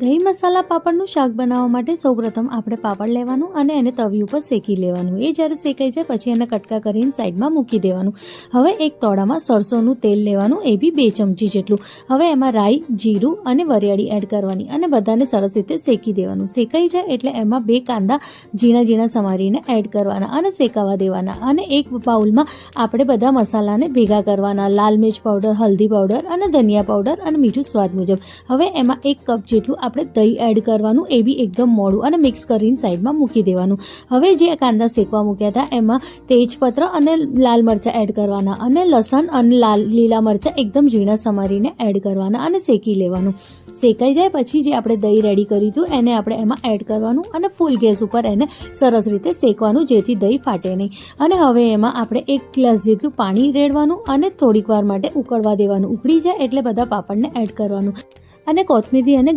દહીં મસાલા પાપડનું શાક બનાવવા માટે સૌપ્રથમ આપણે પાપડ લેવાનું અને એને તવી ઉપર શેકી લેવાનું. એ જ્યારે શેકાઈ જાય પછી એને કટકા કરીને સાઈડમાં મૂકી દેવાનું. હવે એક તોડામાં સરસોનું તેલ લેવાનું, એ બી બે ચમચી જેટલું. હવે એમાં રાઈ, જીરું અને વરિયાળી એડ કરવાની અને બધાને સરસ રીતે શેકી દેવાનું. શેકાઈ જાય એટલે એમાં બે કાંદા ઝીણા ઝીણા સમારીને એડ કરવાના અને શેકાવા દેવાના. અને એક બાઉલમાં આપણે બધા મસાલાને ભેગા કરવાના. લાલ મિર્ચ પાવડર, હલ્દી પાવડર અને ધનિયા પાવડર અને મીઠું સ્વાદ મુજબ. હવે એમાં એક કપ જેટલું આપણે દહીં એડ કરવાનું, એ બી એકદમ મોડું અને મિક્સ કરીને સાઈડમાં મૂકી દેવાનું. હવે જે કાંદા શેકવા મૂક્યા હતા, એમાં તેજપત્ર અને લાલ મરચાં એડ કરવાના અને લસણ અને લાલ, લીલા મરચાં એકદમ ઝીણા સમારીને એડ કરવાના અને શેકી લેવાનું. શેકાઈ જાય પછી જે આપણે દહીં રેડી કર્યું હતું, એને આપણે એમાં એડ કરવાનું અને ફૂલ ગેસ ઉપર એને સરસ રીતે શેકવાનું, જેથી દહીં ફાટે નહીં. અને હવે એમાં આપણે એક ગ્લાસ જેટલું પાણી રેડવાનું અને થોડીક વાર માટે ઉકળવા દેવાનું. ઉકળી જાય એટલે બધા પાપડને એડ કરવાનું. અને કોથમીરી અને